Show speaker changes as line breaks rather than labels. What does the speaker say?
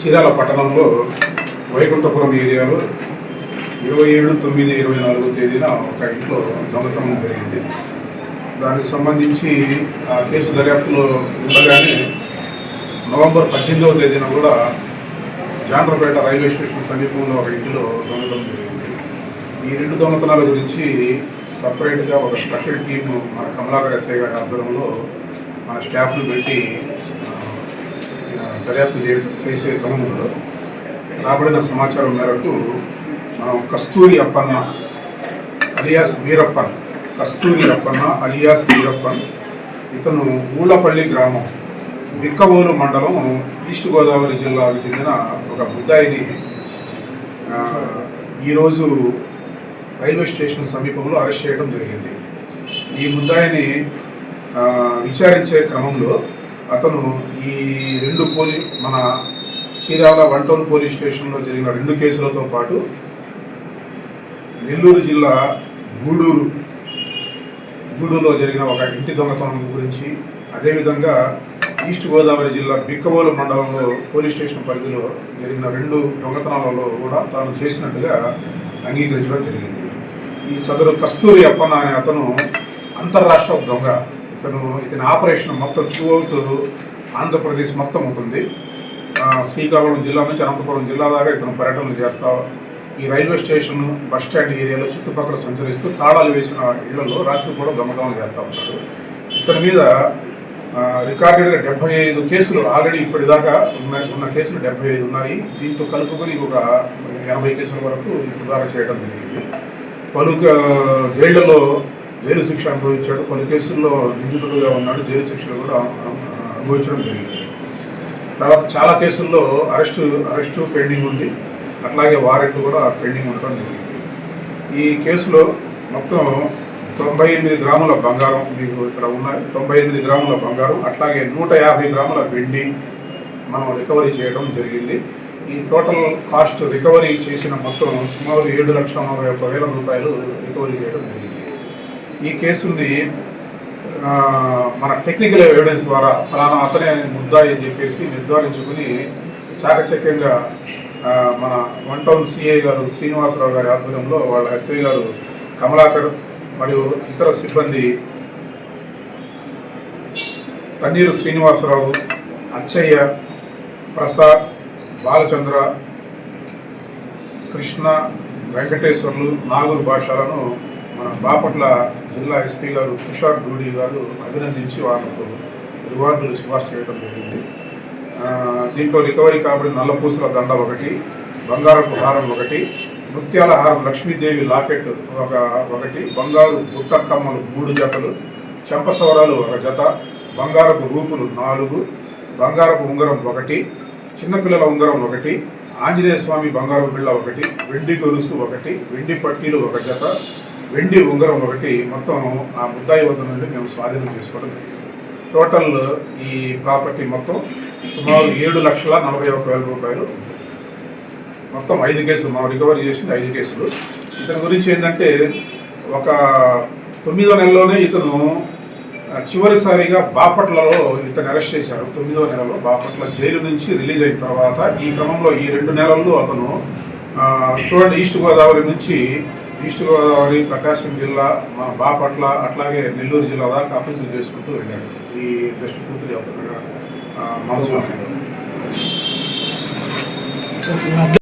చీరాల పట్టణంలో వైకుంఠపురం ఏరియాలో ఇరవై ఏడు తొమ్మిది ఇరవై నాలుగో తేదీన ఒక ఇంట్లో దొంగతనం జరిగింది. దానికి సంబంధించి ఆ కేసు దర్యాప్తులో ఉండగానే నవంబర్ పద్దెనిమిదవ తేదీన కూడా జాండ్రపేట రైల్వే స్టేషన్ సమీపంలో ఒక ఇంటిలో దొంగతనం జరిగింది. ఈ రెండు దొంగతనాల గురించి సపరేట్గా ఒక స్పెషల్ టీమ్ మన కమలాకర్ ఎస్ఐ గారి ఆధ్వర్యంలో మన స్టాఫ్ను పెట్టి దర్యాప్తు చేసే క్రమంలో రాబడిన సమాచారం మేరకు మనం కస్తూరి అప్పన్న అలియాస్ వీరప్పన్ కస్తూరి అప్పన్న అలియాస్ వీరప్పన్ ఇతను ఊళ్ళపల్లి గ్రామం బిక్కవోలు మండలం ఈస్ట్ గోదావరి జిల్లాకు చెందిన ఒక ముద్దాయిని. ఈరోజు రైల్వే స్టేషన్ సమీపంలో అరెస్ట్ చేయడం జరిగింది. ఈ ముద్దాయిని విచారించే క్రమంలో అతను ఈ రెండు పోలీ మన చీరాల వన్ టౌన్ పోలీస్ స్టేషన్లో జరిగిన రెండు కేసులతో పాటు నెల్లూరు జిల్లా గూడూరు గూడూరులో జరిగిన ఒక ఇంటి దొంగతనం గురించి అదేవిధంగా ఈస్ట్ గోదావరి జిల్లా బిక్కబోలు మండలంలో పోలీస్ స్టేషన్ పరిధిలో జరిగిన రెండు దొంగతనాలలో కూడా తాను చేసినట్టుగా అంగీకరించడం జరిగింది. ఈ సదరు కస్తూరి అప్పన్న అనే అతను అంతర్రాష్ట్ర దొంగ. ఇతను ఇతని ఆపరేషన్ మొత్తం త్రూఅవుట్ ఆంధ్రప్రదేశ్ మొత్తం ఉంటుంది. శ్రీకాకుళం జిల్లా నుంచి అనంతపురం జిల్లా దాకా ఇతను పర్యటనలు చేస్తా ఈ రైల్వే స్టేషన్ బస్ స్టాండ్ ఏరియాలో చుట్టుపక్కల సంచరిస్తూ తాళాలు వేసిన ఇళ్ళలో రాత్రి కూడా గమగమం చేస్తూ ఉంటాడు ఇతని మీద రికార్డెడ్గా డెబ్బై ఐదు కేసులు ఆల్రెడీ ఇప్పటిదాకా ఉన్న ఉన్న కేసులు డెబ్బై ఐదు ఉన్నాయి. దీంతో కలుపుకొని ఒక ఎనభై కేసుల వరకు ఇప్పుడు దాకా చేయడం జరిగింది. పలు జైళ్ళలో జైలు శిక్ష అనుభవించాడు. పలు కేసుల్లో నిందితుడుగా ఉన్నాడు. జైలు శిక్షలు కూడా అనుభవించడం జరిగింది. తర్వాత చాలా కేసుల్లో అరెస్టు అరెస్టు పెండింగ్ ఉంది. అట్లాగే వారెంట్లు కూడా పెండింగ్ ఉండటం జరిగింది. ఈ కేసులో మొత్తం తొంభై ఎనిమిది గ్రాముల బంగారం మీకు ఇక్కడ ఉన్నాయి. తొంభై ఎనిమిది గ్రాముల బంగారం అట్లాగే నూట యాభై గ్రాముల వెండి మనం రికవరీ చేయడం జరిగింది. ఈ టోటల్ కాస్ట్ రికవరీ చేసిన మొత్తం సుమారు ఏడు లక్షల నలభై ఒక్క వేల రూపాయలు రికవరీ చేయడం జరిగింది. ఈ కేసుని మన టెక్నికల్ ఎవిడెన్స్ ద్వారా ఫలానా అతనే ముద్దాయి అని చెప్పేసి నిర్ధారించుకుని చాకచక్యంగా మన వన్ టౌన్ సిఐ గారు శ్రీనివాసరావు గారి ఆధ్వర్యంలో వాళ్ళ ఎస్ఐ గారు కమలాకర్ మరియు ఇతర సిబ్బంది తన్నీరు శ్రీనివాసరావు అచ్చయ్య ప్రసాద్ బాలచంద్ర కృష్ణ వెంకటేశ్వర్లు నాగూరు భాషలను మన బాపట్ల జిల్లా ఎస్పీ గారు తుషార్ డూడి గారు అభినందించి వాళ్ళకు రివార్డులు సిఫార్సు చేయడం జరిగింది. దీంట్లో రికవరీ కాబడిన నల్లపూసల దండ ఒకటి బంగారపు హారం ఒకటి ముత్యాల హారం లక్ష్మీదేవి లాకెట్ ఒక ఒకటి బంగారు బుట్టకమ్మలు మూడు జతలు చెంపసవరాలు ఒక జత బంగారపు రూపులు నాలుగు బంగారపు ఉంగరం ఒకటి చిన్నపిల్లల ఉంగరం ఒకటి ఆంజనేయ స్వామి బంగారం బిళ్ళ ఒకటి వెండి గొలుసు ఒకటి వెండి పట్టీలు ఒక జత వెండి ఉంగరం ఒకటి. మొత్తం ఆ ముద్దాయి వద్ద నుండి మేము స్వాధీనం చేసుకోవడం జరిగింది. టోటల్ ఈ ప్రాపర్టీ మొత్తం సుమారు ఏడు లక్షల నలభై ఒక్క వేల రూపాయలు. మొత్తం ఐదు కేసులు మనం రికవరీ చేసింది ఐదు కేసులు. ఇతని గురించి ఏంటంటే ఒక తొమ్మిదో నెలలోనే ఇతను చివరిసారిగా బాపట్లలో ఇతను అరెస్ట్ చేశారు. తొమ్మిదో నెలలో బాపట్ల జైలు నుంచి రిలీజ్ అయిన తర్వాత ఈ క్రమంలో ఈ రెండు నెలల్లో అతను చూడండి ఈస్ట్ గోదావరి నుంచి ఈస్ట్ గోదావరి ప్రకాశం జిల్లా మన బాపట్ల అట్లాగే నెల్లూరు జిల్లా దాకా ఆఫీసులు చేసుకుంటూ వెళ్ళాడు. ఈ బెస్ట్ కూతురి I'm talk to you.